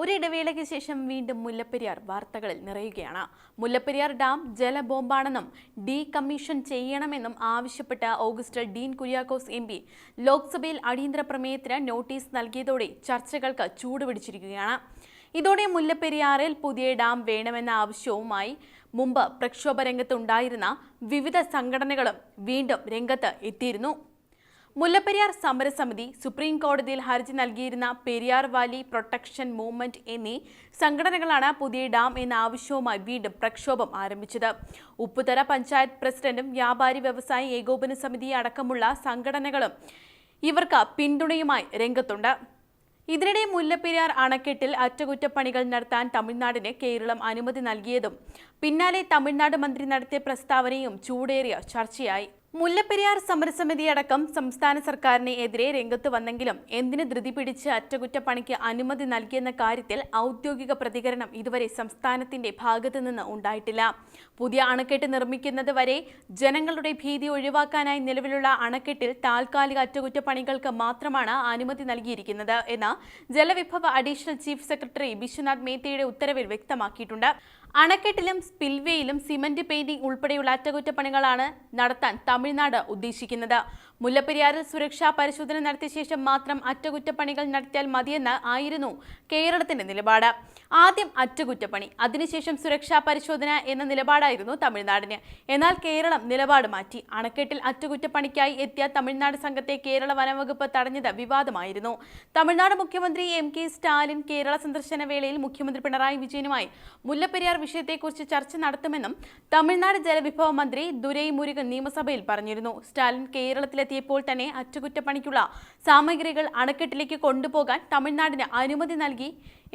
ഒരിടവേളയ്ക്ക് ശേഷം വീണ്ടും മുല്ലപ്പെരിയാർ വാർത്തകളിൽ നിറയുകയാണ്. മുല്ലപ്പെരിയാർ ഡാം ജലബോംബാണെന്നും ഡീ കമ്മീഷൻ ചെയ്യണമെന്നും ആവശ്യപ്പെട്ട August Dean Kuriakose M P ലോക്സഭയിൽ അടിയന്തര പ്രമേയത്തിന് നോട്ടീസ് നൽകിയതോടെ ചർച്ചകൾക്ക് ചൂടുപിടിച്ചിരിക്കുകയാണ്. ഇതോടെ മുല്ലപ്പെരിയാറിൽ പുതിയ ഡാം വേണമെന്ന ആവശ്യവുമായി മുമ്പ് പ്രക്ഷോഭ രംഗത്തുണ്ടായിരുന്ന വിവിധ സംഘടനകളും വീണ്ടും രംഗത്ത് എത്തിയിരുന്നു. മുല്ലപ്പെരിയാർ സമരസമിതി സുപ്രീം കോടതിയിൽ ഹർജി നൽകിയിരുന്ന പെരിയാർ വാലി പ്രൊട്ടക്ഷൻ മൂവ്മെന്റ് എന്നീ സംഘടനകളാണ് പുതിയ ഡാം എന്ന ആവശ്യവുമായി വീണ്ടും പ്രക്ഷോഭം ആരംഭിച്ചത്. ഉപ്പുതറ പഞ്ചായത്ത് പ്രസിഡന്റും വ്യാപാരി വ്യവസായി ഏകോപന സമിതി അടക്കമുള്ള സംഘടനകളും ഇവർക്ക് പിന്തുണയുമായി രംഗത്തുണ്ട്. ഇതിനിടെ മുല്ലപ്പെരിയാർ അണക്കെട്ടിൽ അറ്റകുറ്റപ്പണികൾ നടത്താൻ തമിഴ്നാടിന് കേരളം അനുമതി നൽകിയതും പിന്നാലെ തമിഴ്നാട് മന്ത്രി നടത്തിയ പ്രസ്താവനയും ചൂടേറിയ ചർച്ചയായി. മുല്ലപ്പെരിയാർ സമരസമിതി അടക്കം സംസ്ഥാന സർക്കാരിന് എതിരെ രംഗത്ത് വന്നെങ്കിലും എന്തിന് ധൃതി പിടിച്ച് അറ്റകുറ്റപ്പണിക്ക് അനുമതി നൽകിയെന്ന കാര്യത്തിൽ ഔദ്യോഗിക പ്രതികരണം ഇതുവരെ സംസ്ഥാനത്തിന്റെ ഭാഗത്തു നിന്ന് ഉണ്ടായിട്ടില്ല. പുതിയ അണക്കെട്ട് നിർമ്മിക്കുന്നത് വരെ ജനങ്ങളുടെ ഭീതി ഒഴിവാക്കാനായി നിലവിലുള്ള അണക്കെട്ടിൽ താൽക്കാലിക അറ്റകുറ്റപ്പണികൾക്ക് മാത്രമാണ് അനുമതി നൽകിയിരിക്കുന്നത് എന്ന് ജലവിഭവ അഡീഷണൽ ചീഫ് സെക്രട്ടറി ബിശ്വനാഥ് മേത്തയുടെ ഉത്തരവിൽ വ്യക്തമാക്കിയിട്ടുണ്ട്. അണക്കെട്ടിലും സ്പിൽവേയിലും സിമന്റ് പെയിന്റിംഗ് ഉൾപ്പെടെയുള്ള അറ്റകുറ്റപ്പണികളാണ് നടത്താൻ തമിഴ്നാട് ഉദ്ദേശിക്കുന്നത്. മുല്ലപ്പെരിയാറിൽ സുരക്ഷാ പരിശോധന നടത്തിയ ശേഷം മാത്രം അറ്റകുറ്റപ്പണികൾ നടത്തിയാൽ മതിയെന്ന് ആയിരുന്നു കേരളത്തിന്റെ നിലപാട്. ആദ്യം അറ്റകുറ്റപ്പണി അതിനുശേഷം സുരക്ഷാ പരിശോധന എന്ന നിലപാടായിരുന്നു തമിഴ്നാടിന്. എന്നാൽ കേരളം നിലപാട് മാറ്റി. അണക്കെട്ടിൽ അറ്റകുറ്റപ്പണിക്കായി എത്തിയ തമിഴ്നാട് സംഘത്തെ കേരള വനംവകുപ്പ് തടഞ്ഞത് വിവാദമായിരുന്നു. തമിഴ്നാട് മുഖ്യമന്ത്രി എം കെ സ്റ്റാലിൻ കേരള സന്ദർശന വേളയിൽ മുഖ്യമന്ത്രി പിണറായി വിജയനുമായി മുല്ലപ്പെരിയാർ വിഷയത്തെക്കുറിച്ച് ചർച്ച നടത്തുമെന്നും തമിഴ്നാട് ജലവിഭവ മന്ത്രി ദുരൈ മുരുകൻ നിയമസഭയിൽ പറഞ്ഞിരുന്നു. സ്റ്റാലിൻ കേരളത്തിലെത്തിയപ്പോൾ തന്നെ അറ്റകുറ്റപ്പണിക്കുള്ള സാമഗ്രികൾ അണക്കെട്ടിലേക്ക് കൊണ്ടുപോകാൻ തമിഴ്നാടിന് അനുമതി നൽകി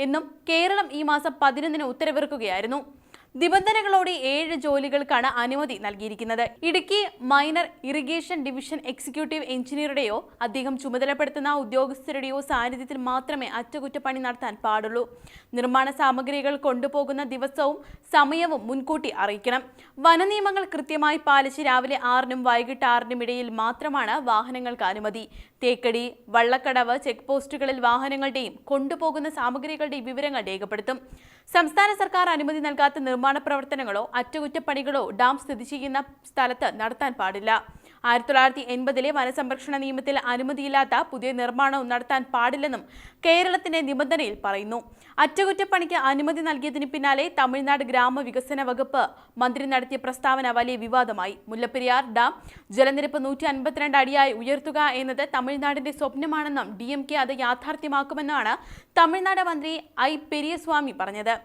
എന്നും കേരളം ഈ മാസം പതിനൊന്നിന് ഉത്തരവിറക്കുകയായിരുന്നു. നിബന്ധനകളോടെ ഏഴ് ജോലികൾക്കാണ് അനുമതി നൽകിയിരിക്കുന്നത്. Idukki minor irrigation division executive എഞ്ചിനീയറുടെയോ അദ്ദേഹം ചുമതലപ്പെടുത്തുന്ന ഉദ്യോഗസ്ഥരുടെയോ സാന്നിധ്യത്തിൽ മാത്രമേ അറ്റകുറ്റപ്പണി നടത്താൻ പാടുള്ളൂ. നിർമ്മാണ സാമഗ്രികൾ കൊണ്ടുപോകുന്ന ദിവസവും സമയവും മുൻകൂട്ടി അറിയിക്കണം. വനനിയമങ്ങൾ കൃത്യമായി പാലിച്ച് രാവിലെ ആറിനും വൈകിട്ട് ആറിനും ഇടയിൽ മാത്രമാണ് വാഹനങ്ങൾക്ക് അനുമതി. തേക്കടി വള്ളക്കടവ് ചെക്ക് പോസ്റ്റുകളിൽ വാഹനങ്ങളുടെയും കൊണ്ടുപോകുന്ന സാമഗ്രികളുടെയും വിവരങ്ങൾ രേഖപ്പെടുത്തും. സംസ്ഥാന സർക്കാർ അനുമതി നൽകാത്ത നിർമ്മാണ പ്രവർത്തനങ്ങളോ അറ്റകുറ്റപ്പണികളോ ഡാം സ്ഥിതി ചെയ്യുന്ന സ്ഥലത്ത് നടത്താൻ പാടില്ല. ആയിരത്തി തൊള്ളായിരത്തി എൺപതിലെ വനസംരക്ഷണ നിയമത്തിൽ അനുമതിയില്ലാത്ത പുതിയ നിർമ്മാണവും നടത്താൻ പാടില്ലെന്നും കേരളത്തിന്റെ നിബന്ധനയിൽ പറയുന്നു. അറ്റകുറ്റപ്പണിക്ക് അനുമതി നൽകിയതിന് പിന്നാലെ തമിഴ്നാട് ഗ്രാമവികസന വകുപ്പ് മന്ത്രി നടത്തിയ പ്രസ്താവന വലിയ വിവാദമായി. മുല്ലപ്പെരിയാർ ഡാം ജലനിരപ്പ് നൂറ്റി അൻപത്തിരണ്ട് അടിയായി ഉയർത്തുക എന്നത് തമിഴ്നാടിന്റെ സ്വപ്നമാണെന്നും ഡി എം കെ അത് യാഥാർത്ഥ്യമാക്കുമെന്നാണ് തമിഴ്നാട് മന്ത്രി ഐ പെരിയസ്വാമി പറഞ്ഞത്.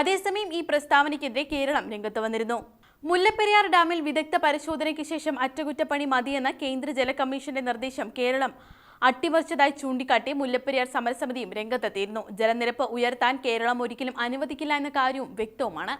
അതേസമയം ഈ പ്രസ്താവനയ്ക്കെതിരെ കേരളം രംഗത്ത് വന്നിരുന്നു. മുല്ലപ്പെരിയാർ ഡാമിൽ വിദഗ്ധ പരിശോധനയ്ക്ക് ശേഷം അറ്റകുറ്റപ്പണി മതിയെന്ന കേന്ദ്ര ജല കമ്മീഷന്റെ നിർദ്ദേശം കേരളം അട്ടിമറിച്ചതായി ചൂണ്ടിക്കാട്ടി മുല്ലപ്പെരിയാർ സമരസമിതിയും രംഗത്തെത്തിയിരുന്നു. ജലനിരപ്പ് ഉയർത്താൻ കേരളം ഒരിക്കലും അനുവദിക്കില്ല എന്ന കാര്യവും വ്യക്തവുമാണ്.